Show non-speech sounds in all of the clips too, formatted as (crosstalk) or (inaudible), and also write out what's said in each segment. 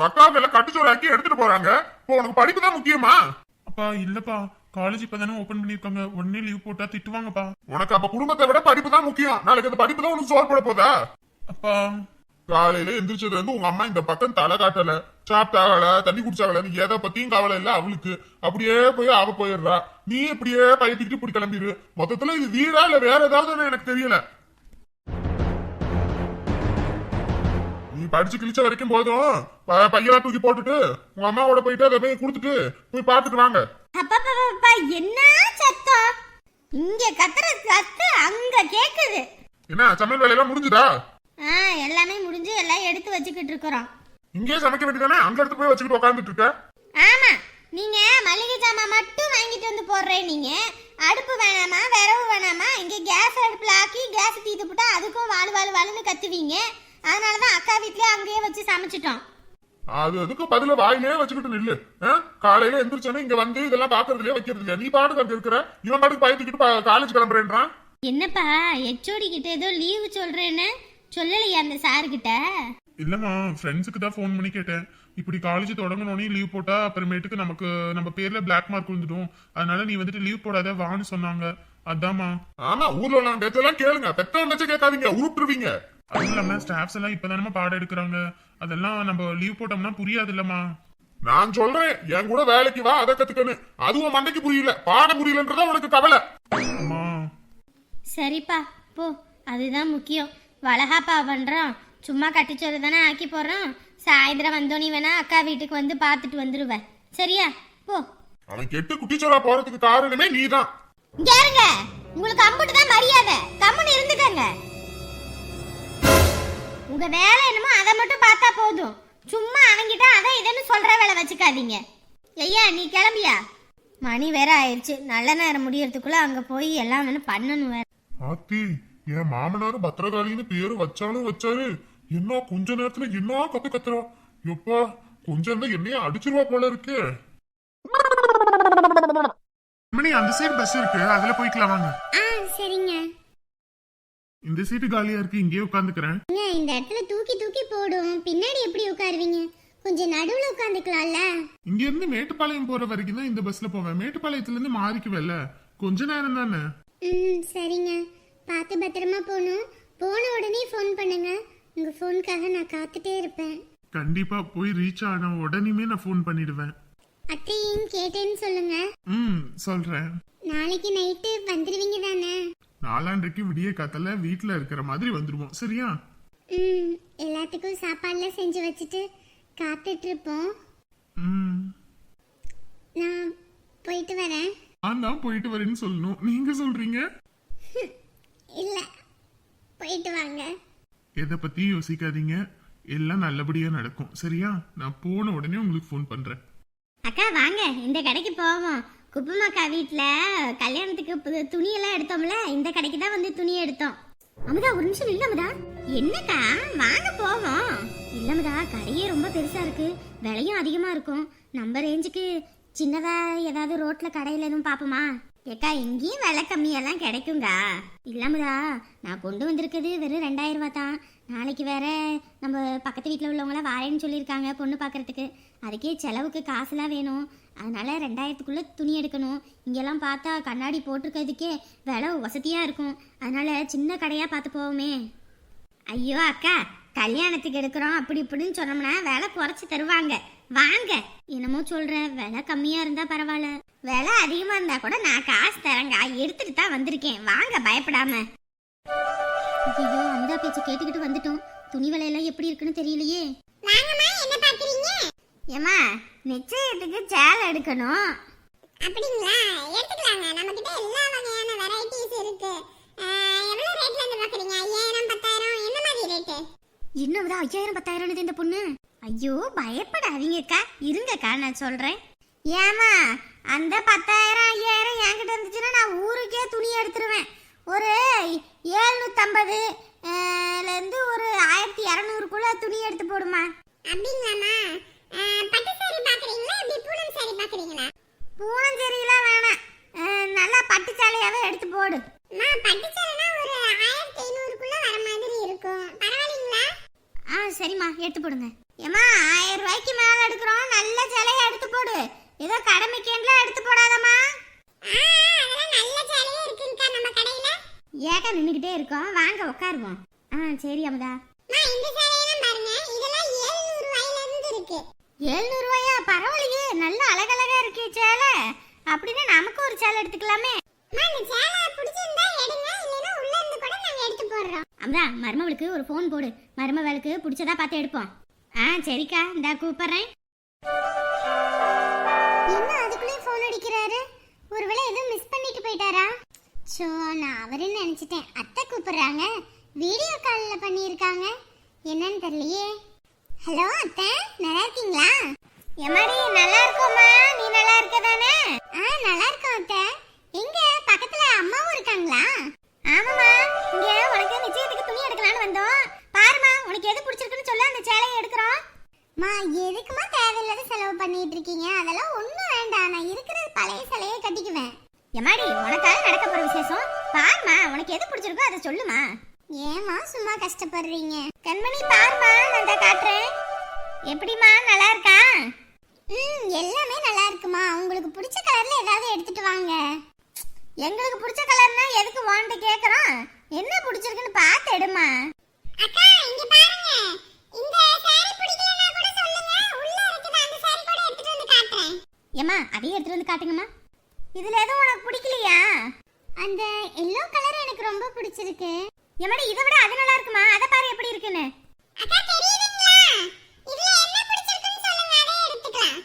உங்க அக்காவுக்கு எல்லாம் கட்டுச்சோறாக்கி எடுத்துட்டு போறாங்க. இப்போ உனக்கு படிப்பு தான் முக்கியமா? அப்பா இல்லப்பா. காலேஜ் இப்பதானே ஓபன் பண்ணிருக்காங்க உடனே லீவ் போட்டா திட்டுவாங்கப்பா. உனக்கு அப்ப குடும்பத்தை விட படிப்பு தான் முக்கியம். நாளைக்கு அந்த படிப்பு தான் உனக்கு சோறு போட போதா? அப்பா. காலையில எந்திரிச்சதுல இருந்து உங்க அம்மா இந்த பக்கம் தலை காட்டல. சாப்பிட்டாகல தண்ணி குடிச்சாகல எதை பத்தியும் கவலை இல்ல அவளுக்கு. அப்படியே போய் அவ போயிடுறா. நீ இப்படியே பயத்திக்கிட்டு இப்படி கிளம்பிடு மொத்தத்துல இது வீடா இல்ல வேற ஏதாவது எனக்கு தெரியல. நீ படிச்சு கிழிச்ச வரைக்கும் போதும். ப- பையெல்லாம் தூக்கி போட்டுட்டு உங்க அம்மாவோட போயிட்டு அதை போய் கொடுத்துட்டு போய் பார்த்துட்டு வாங்க. என்ன சத்தம்? இங்க கத்துற சத்து அங்க கேக்குது. என்ன சமையல் வேலையெல்லாம் முடிஞ்சுதா? ஆ எல்லாமே முடிஞ்சு எல்லாம் எடுத்து வச்சுக்கிட்டு இருக்கிறோம். இங்கேயே சமைக்க வேண்டியதானே? அங்க எடுத்து போய் வச்சுக்கிட்டு உட்காந்துட்டு இருக்க? ஆமா நீங்க மளிகை ஜாமான் மட்டும் வாங்கிட்டு வந்து போடுறேன் நீங்க. அடுப்பு வேணாமா விரவு வேணாமா இங்க கேஸ் அடுப்புல ஆக்கி கேஸ் தீத்து போட்டா அதுக்கும் வாழு வாழு வாழுன்னு கத்துவீங்க. அதனாலதான் அக்கா வீட்லயே அங்கேயே வச்சு சமைச்சிட்டோம். அது அதுக்கு பதில வாயிலே வச்சுக்கிட்டு நில்லு? காலையில எந்திரிச்சோன்னே இங்க வந்து இதெல்லாம் பாக்குறதுலயே வைக்கிறது இல்லையா? நீ பாட்டுக்கு அங்க இருக்கிற இவன் பாட்டுக்கு பயத்துக்கிட்டு காலேஜ் கிளம்புறேன்றான். என்னப்பா ஹெச்ஓடி கிட்ட ஏதோ லீவு சொல்றேன்னு சொல்லலையா அந்த சார் கிட்ட? இல்லம்மா ஃப்ரெண்ட்ஸுக்கு தான் ஃபோன் பண்ணி கேட்டேன். இப்படி காலேஜ் தொடங்கணும்னே லீவ் போட்டா அப்புறமேட்டுக்கு நமக்கு நம்ம பேர்ல பிளாக் மார்க் விழுந்துடும். அதனால நீ வந்துட்டு லீவ் போடாத வான்னு சொன்னாங்க. அதாம்மா. ஆமா ஊர்ல உள்ள பேச்செல்லாம் கேளுங்க. பெத்தவன் பேச்ச கேட்காதீங்க. உருட்டுருவீங்க. அதுவும் இல்லாம ஸ்டாஃப்ஸ் எல்லாம் இப்பதானமா பாடம் எடுக்கிறாங்க? அதெல்லாம் நம்ம லீவ் போட்டோம்னா புரியாது இல்லம்மா நான் சொல்றேன் என் கூட வேலைக்கு வா அதை கத்துக்கணும் அதுவும் மண்டைக்கு புரியல. பாடம் புரியலன்றதா உனக்கு கவலை. அம்மா. சரிப்பா போ. அதுதான் முக்கியம். வளகாப்பா பண்றோம். சும்மா கட்டிச்சோறு தானே ஆக்கி போடுறோம். சாயந்தரம் வந்தோனி வேணா அக்கா வீட்டுக்கு வந்து பார்த்துட்டு வந்துருவேன் சரியா? போ. அவன் கெட்டு குட்டிச்சோரா போறதுக்கு காரணமே நீதான். இங்க இருங்க. உங்களுக்கு அம்புட்டு தான் மரியாதை. கம்முன்னு இருந்துக்கங்க. உங்க வேலை என்னமோ அதை மட்டும் பார்த்தா போதும். சும்மா அவங்கிட்ட அதை இதுன்னு சொல்ற வேலை வச்சுக்காதீங்க. ஐயா நீ கிளம்பியா? மணி வேற ஆயிடுச்சு நல்ல நேரம் முடியறதுக்குள்ள அங்க போய் எல்லாம் வேணும் பண்ணணும் வேற. ஆத்தி என் மாமனாரும் பத்திரகாளின்னு பேரு வச்சாலும் வச்சாரு. என்ன கொஞ்ச நேரத்துல என்ன கத்து கத்துறா. எப்பா கொஞ்சம் இருந்தா என்னைய அடிச்சிருவா போல இருக்கு. மணி அந்த சைடு பஸ் இருக்கு. அதுல போய்க்கலாம் வாங்க. ஆ சரிங்க. இந்த சீட்டு காலியா இருக்கு இங்கேயே உட்காந்துக்கிறேன். இந்த இடத்துல தூக்கி தூக்கி போடும். பின்னாடி எப்படி உட்காருவீங்க? கொஞ்சம் நடுவுல உட்காந்துக்கலாம்ல. இங்க இருந்து மேட்டுப்பாளையம் போற வரைக்கும் தான் இந்த பஸ்ல போவேன். மேட்டுப்பாளையத்துல இருந்து மாறிக்குவேல கொஞ்ச நேரம் தானே? ம் சரிங்க. பார்த்து பத்திரமா போகணும். போன உடனே ஃபோன் பண்ணுங்க. உங்க ஃபோனுக்காக நான் காத்துட்டே இருப்பேன். கண்டிப்பா போய் ரீச் ஆன உடனேமே நான் ஃபோன் பண்ணிடுவேன். அத்தையும் கேட்டேன்னு சொல்லுங்க. ம் சொல்றேன். நாளைக்கு நைட்டு வந்துடுவீங்க தானே? நாலாண்டைக்கு விடிய காத்தல வீட்ல இருக்கிற மாதிரி வந்துருவோம். சரியா? ம் எல்லாத்துக்கும் சாப்பாடுலாம் செஞ்சு வச்சுட்டு காத்துட்டு இருப்போம் ம். நான் போயிட்டு வரேன். நான் தான் போயிட்டு வரேன்னு சொல்லணும். நீங்க சொல்றீங்க? இல்லை போயிட்டு வாங்க. எதை பத்தியும் யோசிக்காதீங்க. எல்லாம் நல்லபடியா நடக்கும். சரியா? நான் போன உடனே உங்களுக்கு ஃபோன் பண்றேன். அக்கா வாங்க. இந்த கடைக்கு போவோம். குப்பமாக்கா வீட்டில் கல்யாணத்துக்கு புது துணியெல்லாம் எடுத்தோம்ல இந்த கடைக்கு தான் வந்து துணி எடுத்தோம். அமுதா ஒரு நிமிஷம் இல்லை அமுதா. என்னக்கா? வாங்க போவோம். இல்லை அமுதா கடையே ரொம்ப பெருசாக இருக்கு. விலையும் அதிகமாக இருக்கும். நம்ம ரேஞ்சுக்கு சின்னதாக ஏதாவது ரோட்டில் கடையில் எதுவும் பார்ப்போமா? ஏக்கா இங்கேயும் விலை கம்மியெல்லாம் கிடைக்குங்கா இல்லாமதா நான் கொண்டு வந்திருக்கிறது வெறும் ரெண்டாயிரம் ரூபா தான். நாளைக்கு வேற நம்ம பக்கத்து வீட்டில் உள்ளவங்களாம் வாரேன்னு சொல்லியிருக்காங்க பொண்ணு பார்க்கறதுக்கு. அதுக்கே செலவுக்கு காசுலாம் வேணும். அதனால ரெண்டாயிரத்துக்குள்ளே துணி எடுக்கணும். இங்கெல்லாம் பார்த்தா கண்ணாடி போட்டிருக்கிறதுக்கே விலை வசதியாக இருக்கும். அதனால சின்ன கடையாக பார்த்து போவோமே. ஐயோ அக்கா கல்யாணத்துக்கு எடுக்கிறோம் அப்படி இப்படின்னு சொன்னோம்னா விலை குறைச்சி தருவாங்க. வாங்க. என்னமோ சொல்றேன் விலை கம்மியா இருந்தா பரவாயில்ல. விலை அதிகமா இருந்தா கூட நான் காசு தரேங்க எடுத்துட்டு தான் வந்திருக்கேன். வாங்க பயப்படாம. ஐயோ அமுதா பேச்சு கேட்டுக்கிட்டு வந்துட்டோம். துணி விலையெல்லாம் எப்படி இருக்குன்னு தெரியலையே. வாங்கம்மா என்ன பாக்குறீங்க ஏமா நிச்சயத்துக்கு சேலை எடுக்கணும். அப்படிங்களா? எடுத்துக்கலாங்க. நம்ம கிட்ட எல்லா வகையான வெரைட்டிஸ் இருக்கு. எவ்வளவு ரேட்ல இருந்து பாக்குறீங்க ஐயாயிரம் பத்தாயிரம்? என்ன மாதிரி ரேட்டு என்னவுதா ஐயாயிரம் பத்தாயிரம் இந்த பொண்ணு? ஐயோ பயப்படாதீங்கக்கா. இருங்கக்கா நான் சொல்றேன். ஏமா அந்த பத்தாயிரம் ஐயாயிரம் என்கிட்ட இருந்துச்சுன்னா நான் ஊருக்கே துணி எடுத்துருவேன். ஒரு ஏழ்நூத்தம்பது இருந்து ஒரு ஆயிரத்தி இரநூறுக்குள்ள துணி எடுத்து போடுமா? அப்படிங்களாம்மா? பட்டு சாரி பாக்குறீங்களா இப்படி பூனம் சாரி வேணாம். நல்லா பட்டு சேலையாவே எடுத்து போடு. அம்மா பட்டு ஒரு ஆயிரத்தி ஐநூறுக்குள்ள வர மாதிரி இருக்கும். பரவாயில்லைங்களா? ஆ சரிம்மா எடுத்து போடுங்க. ஏமா ஆயிரம் ரூபாய்க்கு மேல எடுக்கிறோம். நல்ல சிலையை எடுத்து போடு. ஏதோ கடமைக்கேன்ல எடுத்து போடாதம்மா. ஏக்க நின்னுக்கிட்டே இருக்கோம். வாங்க உட்காருவோம். ஆ சரி அமுதா. எழுநூறு ரூபாயா? பரவாயில்லையே. நல்ல அழகழகா இருக்கு சேலை. அப்படின்னா நமக்கு ஒரு சேலை எடுத்துக்கலாமே. அமுதா மருமவளுக்கு ஒரு ஃபோன் போடு. மருமவளுக்கு பிடிச்சதா பார்த்து எடுப்போம். ஆ சரிக்கா. இந்தா கூப்பிடுறேன். என்ன அதுக்குள்ளே ஃபோன் அடிக்கிறாரு? ஒருவேளை எதுவும் மிஸ் பண்ணிட்டு போயிட்டாரா? சோ நான் அவருன்னு நினச்சிட்டேன். அத்தை கூப்பிடுறாங்க. வீடியோ காலில் பண்ணியிருக்காங்க. என்னன்னு தெரியலையே. ஹலோ அத்தை நல்லா இருக்கீங்களா? எம்மாடி நல்லா இருக்கோமா நீ நல்லா இருக்க தானே? ஆ நல்லா இருக்கோம் அத்தை. எங்க? பக்கத்துல அம்மாவும் இருக்காங்களா? ஆமாமா இங்க உனக்கு நிச்சயத்துக்கு துணி எடுக்கலாம்னு வந்தோம். பாருமா உனக்கு எது பிடிச்சிருக்குன்னு சொல்லு அந்த சேலையை எடுக்கிறோம். மா எதுக்குமா தேவையில்லாத செலவு பண்ணிட்டு இருக்கீங்க? அதெல்லாம் ஒண்ணும் வேண்டாம். நான் இருக்கிற பழைய சிலையை கட்டிக்குவேன். எம்மாடி உனக்காக நடக்க போற விசேஷம்? பாருமா உனக்கு எது பிடிச்சிருக்கோ அதை சொல்லுமா ஏமா சும்மா கஷ்டப்படுறீங்க? கண்மணி பாருமா நான் இதை காட்டுறேன். எப்படிமா நல்லா இருக்கா? ம் எல்லாமே நல்லா இருக்குமா. உங்களுக்கு பிடிச்ச கலர்ல ஏதாவது எடுத்துட்டு வாங்க. எங்களுக்கு பிடிச்ச கலர்னா எதுக்கு வாண்ட கேக்குறோம்? என்ன பிடிச்சிருக்குன்னு பார்த்து எடுமா ஏம்மா அதையும் எடுத்துட்டு வந்து காட்டுங்கம்மா. இதுல எதுவும் உனக்கு பிடிக்கலையா? அந்த எல்லோ கலர் எனக்கு ரொம்ப பிடிச்சிருக்கு. எம்மாடி இதை விட அது நல்லா இருக்குமா? அதை பாரு எப்படி இருக்குன்னு. அக்கா தெரியுதுங்களா? இதுல என்ன பிடிச்சிருக்குன்னு சொல்லுங்க. அதை எடுத்துக்கலாம்.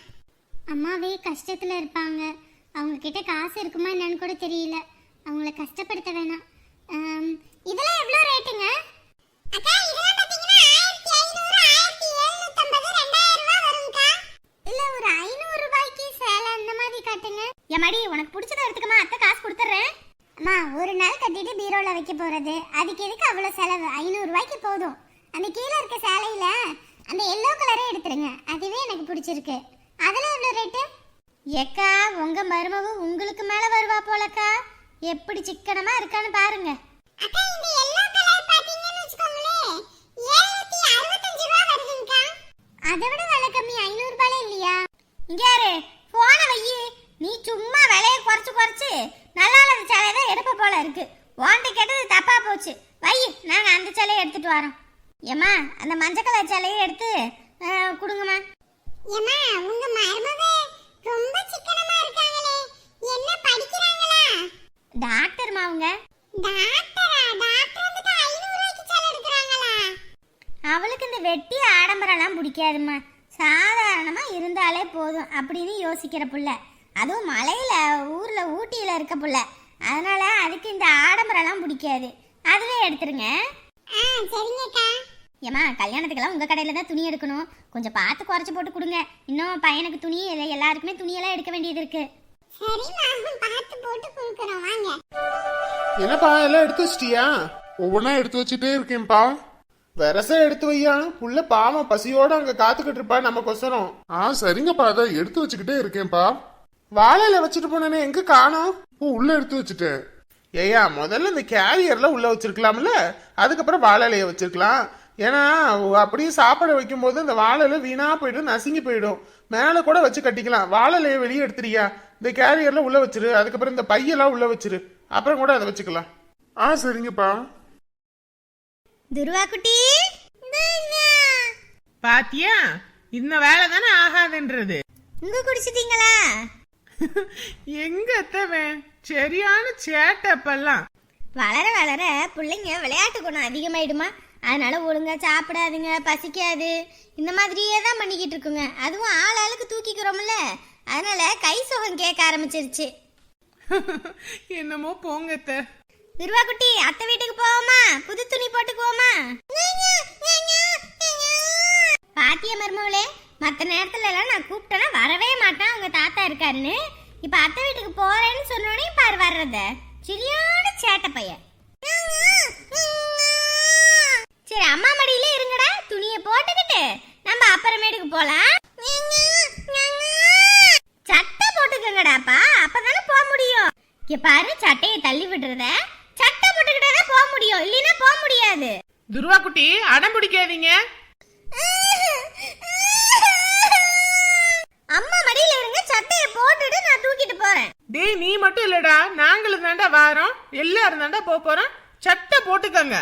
அம்மாவே கஷ்டத்துல இருப்பாங்க. அவங்க கிட்ட காசு இருக்குமா என்னன்னு கூட தெரியல. அவங்கள கஷ்டப்படுத்த வேணாம். இதெல்லாம் எவ்வளோ ரேட்டுங்க அக்கா இதெல்லாம் பாத்தீங்கன்னா 1500 1750 2000 வரும்க்கா. இல்ல ஒரு 500 சேலை அந்த மாதிரி காட்டுங்க. எம்மாடி உனக்கு பிடிச்சத எடுத்துக்கமா அத்தை காசு கொடுத்துட்றேன். அம்மா ஒரு நாள் கட்டிட்டு பீரோல வைக்க போகிறது அதுக்கு எதுக்கு அவ்வளோ செலவு? ஐநூறுரூவாய்க்கு போதும். அந்த கீழே இருக்க சேலையில அந்த எல்லோ கலரே எடுத்துருங்க. அதுவே எனக்கு பிடிச்சிருக்கு. அதெல்லாம் எவ்வளவு ரேட்டு ஏக்கா உங்கள் மருமக உங்களுக்கு மேல வருவா போலக்கா. எப்படி சிக்கனமாக இருக்கான்னு பாருங்க அக்கா இந்த எல்லோ கலர் பாத்தீங்கன்னு வெச்சுக்கோங்களே 765 ரூபாய் வருதுங்கக்கா அதை விட விலை கம்மி 500 ரூபாயில இல்லையா? இங்க யாரு? போன வையி. நீ சும்மா விலையை குறைச்சு குறைச்சு நல்லா இல்லாத சேலையை தான் எடுப்ப போல இருக்கு. வாண்டி கேட்டது தப்பா போச்சு. வை நாங்க அந்த சேலையை எடுத்துட்டு வரோம். ஏம்மா அந்த மஞ்சள் கலர் சேலையை எடுத்து கொடுங்கம்மா. ஏமா உங்க மருமக ரொம்ப சிக்கனமா இருக்காங்களே. என்ன படிக்கிறாங்களா? டாக்டர்மா அவங்க. டாக்டர் வந்துட்டு 500 ரூபாய்க்கு சேலை எடுக்கறாங்களா அவளுக்கு இந்த வெட்டி ஆடம்பரம்லாம் பிடிக்காதும்மா. சாதாரணமா இருந்தாலே போதும் அப்படின்னு யோசிக்கிற புள்ள. அதுவும் மலையில ஊர்ல ஊட்டியில இருக்க புள்ள. அதனால அதுக்கு இந்த ஆடம்பரம்லாம் பிடிக்காது. அதுவே எடுத்துருங்க. ஆ சரிங்கக்கா ஏம்மா கல்யாணத்துக்கெல்லாம் உங்க கடையில தான் துணி எடுக்கணும். கொஞ்சம் பார்த்து குறைச்சு போட்டு கொடுங்க. இன்னும் பையனுக்கு துணி இல்லை எல்லாருக்குமே துணியெல்லாம் எடுக்க வேண்டியது இருக்கு. சரிம்மா பார்த்து போட்டு கொடுக்குறோம் வாங்க. என்னப்பா எல்லாம் எடுத்து வச்சிட்டியா? ஒவ்வொன்றா எடுத்து வச்சுட்டே இருக்கேன்ப்பா. வெரச எடுத்து வையா. புள்ள பாவம் பசியோட அங்க காத்துக்கிட்டு இருப்பா நமக்கொசரம் ஆ சரிங்கப்பா அதை எடுத்து வச்சுக்கிட்டே இருக்கேன்ப்பா. வாழையில வச்சுட்டு போனேனே எங்க காணோம்? ஓ உள்ள எடுத்து வச்சுட்டேன். ஏயா முதல்ல இந்த கேரியர்ல உள்ள வச்சிருக்கலாம்ல? அதுக்கப்புறம் வாழை இலைய வச்சிருக்கலாம். ஏன்னா அப்படியே சாப்பாடு வைக்கும்போது இந்த வாழை இலை வீணா போயிடும் நசுங்கி போயிடும். மேல கூட வச்சு கட்டிக்கலாம். வாழை இலைய வெளியே எடுத்துறியா இந்த கேரியர்ல உள்ள வச்சிரு. அதுக்கப்புறம் இந்த பையெல்லாம் உள்ள வச்சிரு. அப்புறம் கூட அதை வச்சுக்கலாம். ஆ சரிங்கப்பா. துருவா குட்டி. பாத்தியா? இந்த வேலை தானே ஆகாதுன்றது. இங்க குடிச்சிட்டீங்களா? (laughs) எங்க அத்தவன் சரியான சேட்டப்பெல்லாம் வளர வளர பிள்ளைங்க விளையாட்டு குணம் அதிகமாயிடுமா? அதனால ஒழுங்கா சாப்பிடாதுங்க பசிக்காது. இந்த மாதிரியே தான் பண்ணிக்கிட்டு இருக்குங்க. அதுவும் ஆள் ஆளுக்கு தூக்கிக்கிறோம்ல. அதனால கை சுகம் கேட்க ஆரம்பிச்சிருச்சு. (laughs) என்னமோ போங்க விருவா குட்டி அத்தை வீட்டுக்கு போவோமா? புது துணி போட்டுக்குவோமா? பாத்திய மருமவளே மற்ற நேரத்துல எல்லாம் நான் கூப்பிட்டேன்னா வரவே மாட்டேன் அவங்க தாத்தா இருக்காருன்னு. இப்ப அத்தை வீட்டுக்கு போறேன்னு சொன்னோடனே பாரு வர்றத. சரியான சேட்டை பையன். சரி அம்மா மடியிலே இருங்கடா துணியை போட்டுக்கிட்டு. நம்ம அப்புறமேட்டுக்கு போலாம். சட்டை போட்டுக்கங்கடாப்பா அப்பதானே போக முடியும். இங்க பாரு சட்டையை தள்ளி விடுறத. முடியும். இல்லைன்னா போக முடியாது. துருவா குட்டி அடம் பிடிக்காதீங்க. அம்மா மடியில இருங்க சட்டையை போட்டுட்டு நான் தூக்கிட்டு போறேன். டேய் நீ மட்டும் இல்லடா. நாங்களும் தாண்டா வாரோம். எல்லாரும் தாண்டா போக போறோம். சட்டை போட்டுக்கங்க.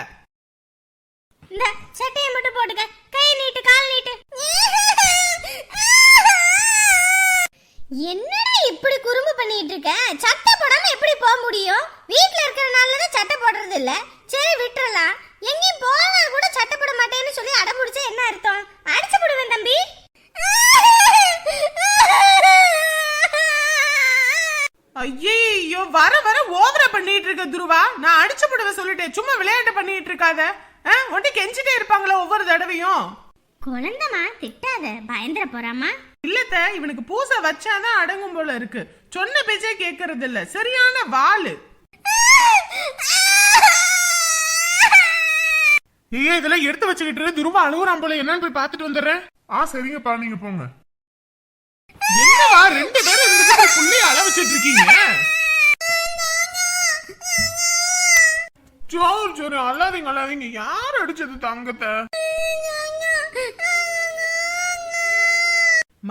இந்த சட்டையை மட்டும் போட்டுக்க. கை நீட்டு கால் நீட்டு. என்னடா இப்படி குறும்பு பண்ணிட்டு இருக்க? சட்டை போடாம எப்படி போக முடியும்? வீட்ல இருக்கறனால தான் சட்டை போடுறது இல்ல சரி விட்டுறலாம். எங்கேயும் போனா கூட சட்டை போட மாட்டேன்னு சொல்லி அடம் பிடிச்சா என்ன அர்த்தம்? அடிச்சு போடுவேன் தம்பி. ஐயோ வர வர ஓவரா பண்ணிட்டு இருக்க துருவா. நான் அடிச்சு போடுவ சொல்லிட்டேன் சும்மா விளையாட்டு பண்ணிட்டு இருக்காத. ஒன்றை கெஞ்சிட்டே இருப்பாங்களா ஒவ்வொரு தடவையும்? குழந்தமா திட்டாத. பயந்துட போறாமா? இல்லத்த இவனுக்கு பூசை வச்சாதான் அடங்கும் போல இருக்கு. சொன்ன பேச்சே கேக்குறது இல்ல சரியான வாளு. ஏய் இதெல்லாம் எடுத்து வச்சுக்கிட்டு துருவா அழுகுறான் போல. என்னன்னு போய் பார்த்துட்டு வந்துடுறேன். ஆ சரிங்கப்பா. நீங்க போங்க. என்னவா ரெண்டு பேரும் இருந்துட்டு புள்ளைய அழ வச்சிட்டு இருக்கீங்க? சோறு சோறு. அழாதீங்க அழாதீங்க. யார் அடிச்சது தங்கத்தை?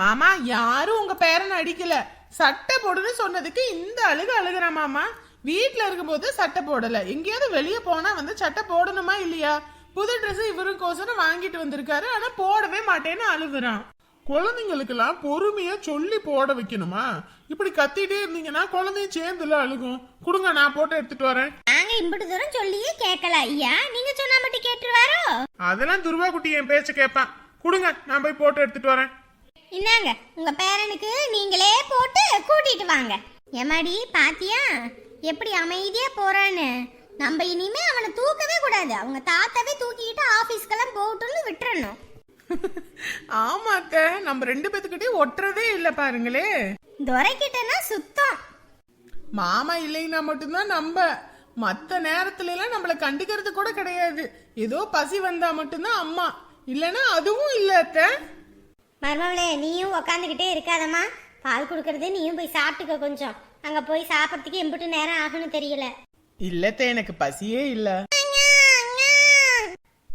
மாமா யாரும் உங்க பேரனை அடிக்கல. சட்டை போடுன்னு சொன்னதுக்கு இந்த அழுக அழுகுற மாமா. வீட்ல இருக்கும்போது சட்டை போடல. எங்கேயாவது வெளியே போனா வந்து சட்டை போடணுமா இல்லையா? புது ட்ரெஸ் இவருக்கோசரம் வாங்கிட்டு வந்திருக்காரு. ஆனா போடவே மாட்டேன்னு அழுகுறான். குழந்தைங்களுக்கெல்லாம் பொறுமையா சொல்லி போட வைக்கணுமா? இப்படி கத்திட்டே இருந்தீங்கன்னா குழந்தையும் சேர்ந்துல அழுகும். கொடுங்க நான் போட்டு எடுத்துட்டு வரேன். நாங்க இம்புட்டு தூரம் சொல்லியே கேட்கல. ஐயா நீங்க சொன்னா மட்டும் கேட்டுருவாரோ அதெல்லாம் துருவா குட்டி என் பேச்ச கேட்பான். கொடுங்க நான் போய் போட்டு எடுத்துட்டு வரேன். இந்தாங்க உங்க பேரனுக்கு நீங்களே போட்டு கூட்டிட்டு வாங்க. எமாடி பாத்தியா? எப்படி அமைதியா போறான்னு? நம்ம இனிமே அவனை தூக்கவே கூடாது. அவங்க தாத்தாவே தூக்கிக்கிட்டு ஆபீஸ்க்கெல்லாம் போகட்டும்னு விட்டுறணும். ஆமா அத்தை நம்ம ரெண்டு பேத்துக்கிட்டே ஒட்டுறதே இல்ல பாருங்களே. துரைக்கிட்டனா சுத்தம். மாமா இல்லைன்னா மட்டும்தான் நம்ம. மத்த நேரத்துல எல்லாம் நம்மள கண்டுக்கிறது கூட கிடையாது. ஏதோ பசி வந்தா மட்டும்தான் அம்மா. இல்லனா அதுவும் இல்ல அத்தை. மருமவளே நீயும் உக்காந்துக்கிட்டே இருக்காதம்மா. பால் கொடுக்கறது நீயும் போய் சாப்பிட்டுக்க கொஞ்சம். அங்க போய் சாப்பிட்றதுக்கு எம்பிட்டு நேரம் ஆகும்னு தெரியல. இல்லத்த எனக்கு பசியே இல்ல.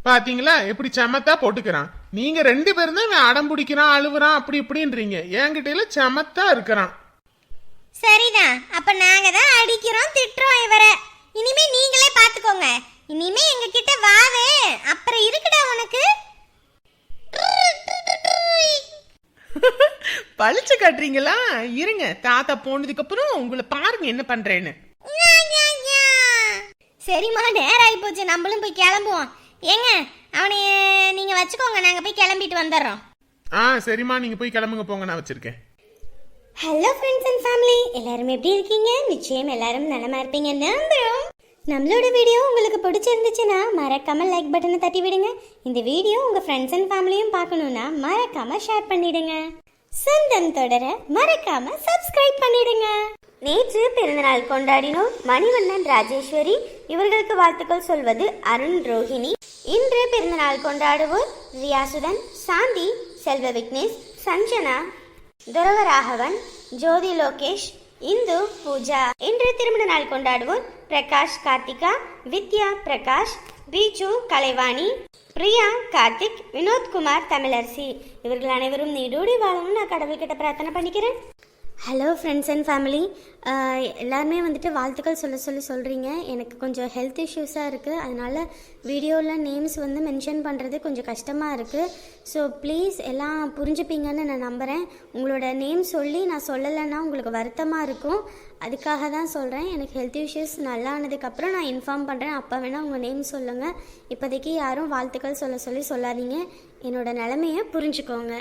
பாத்தீங்களா? எப்படி செமத்தா போட்டுக்கிறான். நீங்க ரெண்டு பேரும் தான் இவன் அடம் பிடிக்கிறான் அழுவுறான் அப்படி இப்படின்றீங்க. என்கிட்ட செமத்தா இருக்கிறான். சரிதான் அப்ப நாங்க தான் அடிக்கிறோம் திட்டுறோம் இவரை. இனிமே நீங்களே பாத்துக்கோங்க. இனிமே எங்க கிட்ட வாவே அப்புறம் இருக்குடா உனக்கு. பழிச்சு கட்டுறீங்களா? இருங்க தாத்தா போனதுக்கு அப்புறம் உங்களை பாருங்க என்ன பண்றேன்னு. சரிம்மா நேரம் ஆகி போச்சு. நம்மளும் போய் கிளம்புவோம். ஏங்க அவனை நீங்க வச்சுக்கோங்க. நாங்க போய் கிளம்பிட்டு வந்துடுறோம். ஆ சரிம்மா. நீங்க போய் கிளம்புங்க. போங்க நான் வச்சிருக்கேன். ஹலோ ஃப்ரெண்ட்ஸ் அண்ட் ஃபேமிலி எல்லாரும் எப்படி இருக்கீங்க? நிச்சயம் எல்லாரும் நலமா இருப்பீங்க. நம்புறோம். நம்மளோட வீடியோ உங்களுக்கு பிடிச்சிருந்துச்சுன்னா மறக்காம லைக் பட்டனை தட்டி விடுங்க இந்த வீடியோ உங்க ஃப்ரெண்ட்ஸ் அண்ட் ஃபேமிலியும் பார்க்கணும்னா மறக்காம ஷேர் பண்ணிடுங்க. சொந்தம் தொடர மறக்காம சப்ஸ்கிரைப் பண்ணிடுங்க. நேற்று பிறந்தநாள் கொண்டாடினோம் மணிவண்ணன் ராஜேஸ்வரி. இவர்களுக்கு வாழ்த்துக்கள் சொல்வது அருண் ரோஹிணி. இன்று பிறந்தநாள் கொண்டாடுவோர் ரியாசுதன் சாந்தி செல்வ விக்னேஷ் சஞ்சனா துரவராகவன் ஜோதி லோகேஷ் இந்து பூஜா. இன்று திருமண நாள் கொண்டாடுவோர் பிரகாஷ் கார்த்திகா வித்யா பிரகாஷ் பிஜு கலைவாணி பிரியா கார்த்திக் வினோத்குமார் தமிழரசி. இவர்கள் அனைவரும் நீடோடி வாழணும்னு நான் கடவுள்கிட்ட பிரார்த்தனை பண்ணிக்கிறேன். ஹலோ ஃப்ரெண்ட்ஸ் அண்ட் ஃபேமிலி எல்லாருமே வந்துட்டு வாழ்த்துக்கள் சொல்ல சொல்லி சொல்கிறீங்க எனக்கு கொஞ்சம் ஹெல்த் இஷ்யூஸாக இருக்குது அதனால் வீடியோவில் நேம்ஸ் வந்து மென்ஷன் பண்ணுறது கொஞ்சம் கஷ்டமாக இருக்குது ஸோ ப்ளீஸ் எல்லாம் புரிஞ்சுப்பீங்கன்னு நான் நம்புகிறேன் உங்களோட நேம் சொல்லி நான் சொல்லலைன்னா உங்களுக்கு வருத்தமாக இருக்கும். அதுக்காக தான் சொல்கிறேன் எனக்கு ஹெல்த் இஷ்யூஸ் நல்லா ஆனதுக்கப்புறம் நான் இன்ஃபார்ம் பண்ணுறேன் அப்போ வேணால் உங்கள் நேம் சொல்லுங்கள் இப்போதைக்கு யாரும் வாழ்த்துக்கள் சொல்ல சொல்லி சொல்லாதீங்க. என்னோட நிலமையை புரிஞ்சுக்கோங்க.